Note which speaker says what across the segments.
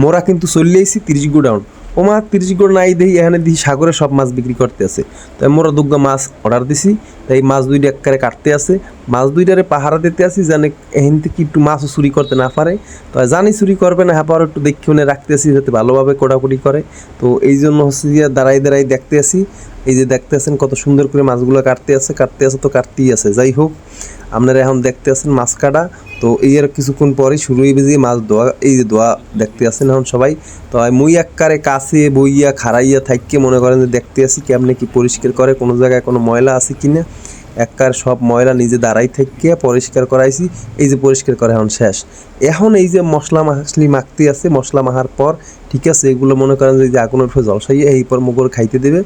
Speaker 1: মোরা কিন্তু চলে আইছি তিরিশ ও মা তিরিশ গুড নাই দেখি এখানে দেখি সাগরে সব মাছ বিক্রি করতে আছে। তাই মোরা দুগ্গা মাছ অর্ডার দিছি, তাই মাছ দুইটা একবারে কাটতে আছে। মাছ দুইটারে পাহারা দিতে আসি জানে এখান থেকে একটু মাছও চুরি করতে না পারে। তো জানি চুরি করবে না হ্যাঁ একটু দেখে রাখতে আসি যাতে ভালোভাবে কোটাকুটি করে। তো এই জন্য হচ্ছে দাঁড়াই দাঁড়াই দেখতে আছি। এই যে দেখতে আছেন কত সুন্দর করে মাছগুলো কাটতে আছে কাটতে আছে তো কাটতেই আছে। যাই হোক, আপনারা এখন দেখতে আছেন মাছ কাটা। তো এই আর কিছুক্ষণ পরে শুরু হইবে যে মাছ ধোয়া, এই যে ধোয়া দেখতে আছেন এখন সবাই। তো মুই এককারে কাছে বইয়া, খাড়াইয়া থাইকে মনে করেন যে দেখতে আসি কেমনে কি পরিষ্কার করে, কোনো জায়গায় কোনো ময়লা আছে কিনা। এককার সব ময়লা নিজে দাঁড়াই থেকে পরিষ্কার করাইছি, এই যে পরিষ্কার করা এখন শেষ। এখন এই যে মশলা মাছলি মাখতে আছে, মশলা মাখার পর, ঠিক আছে, এগুলো মনে করেন যে আগুনের উপরে জলসাইয়ে এই পর মুগর খাইতে দেবে।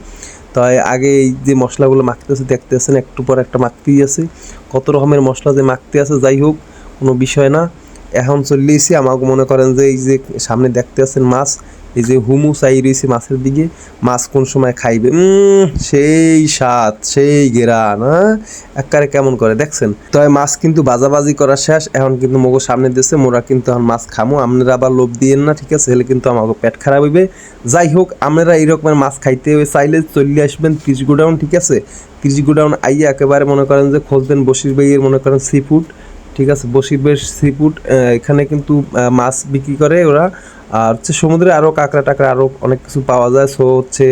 Speaker 1: তাই আগে এই যে মশলাগুলো মাখতেছে দেখতেছেন একটু পর একটা মাখতেই আছে। কত রকমের মশলা যে মাখতে আছে, যাই হোক, কোনো বিষয় না। এখন চলে এসেছি আমাকে মনে করেন যে এই যে সামনে দেখতে আছেন মাছ, এই যে হুমু চাই রয়েছে মাছের দিকে, মাছ কোন সময় খাইবে? সেই স্বাদ, সেই গেরান হ্যাঁ একবারে কেমন করে? দেখছেন? তো মাছ কিন্তু বাজাবাজি করা শেষ, এখন কিন্তু মগো সামনে দিয়েছে, মোরা কিন্তু এখন মাছ খামো, আপনারা আবার লোভ দিয়েন না, ঠিক আছে? হলে কিন্তু আমাকে পেট খারাপ হইবে। যাই হোক, আপনারা এই রকমের মাছ খাইতে চাইলে চলে আসবেন ত্রিশ গোডাউন, ঠিক আছে? ত্রিশ গোডাউন আইয়া একেবারে মনে করেন যে খুঁজবেন বসির বেইয়ের মনে করেন সি ফুড। ঠিক আছে, বসির বেশ সি ফুড এখানে কিন্তু মাছ বিক্রি করে ওরা। আর হচ্ছে সমুদ্রে আরও কাঁকড়া টাকড়া আরও অনেক কিছু পাওয়া যায়। সো হচ্ছে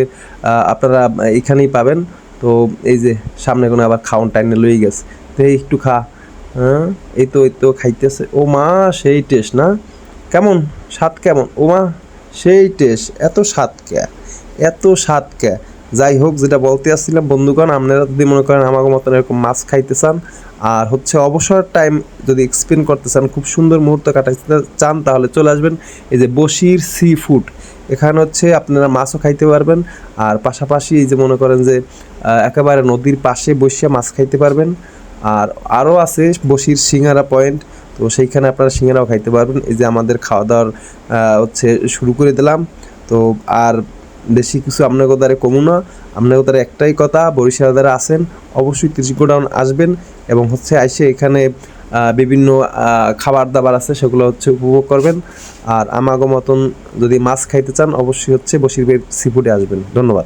Speaker 1: আপনারা এখানেই পাবেন। তো, এই যে, সামনে কোনো আবার খাওয়ান টাইনে লই গেছে। তো, এই একটু খা। হ্যাঁ এই তো এই তো খাইতেছে। ও মা, সেই টেস্ট না? কেমন? স্বাদ কেমন? ও মা, সেই টেস্ট এত স্বাদ কে? এত স্বাদ কে? যাই হোক, যেটা বলতে আসছিলাম, বন্ধুগণ, আপনারা যদি মনে করেন আমার মতন এরকম মাছ খাইতে চান, আর হচ্ছে অবসর টাইম যদি এক্সপ্লেন করতে চান, খুব সুন্দর মুহূর্ত কাটাইতে চান, তাহলে চলে আসবেন এই যে বসির সি ফুড এখানে হচ্ছে আপনারা মাছও খাইতে পারবেন, আর পাশাপাশি এই যে মনে করেন যে একেবারে নদীর পাশে বসিয়া মাছ খাইতে পারবেন, আর আরও আছে বসির সিঙ্গারা পয়েন্ট তো সেইখানে আপনারা সিঙ্গারাও খাইতে পারবেন। এই যে আমাদের খাওয়া দাওয়ার হচ্ছে শুরু করে দিলাম, তো আর বেশি কিছু আপনার দ্বারা কমু না। আপনার দ্বারা একটাই কথা, বরিশাল দ্বারা আসেন অবশ্যই কৃষি গোডাউন আসবেন এবং হচ্ছে আইসে এখানে বিভিন্ন খাবার দাবার আছে, সেগুলো হচ্ছে উপভোগ করবেন। আর আমাগো মতন যদি মাছ খাইতে চান, অবশ্যই হচ্ছে বসির সি ফুডে আসবেন। ধন্যবাদ।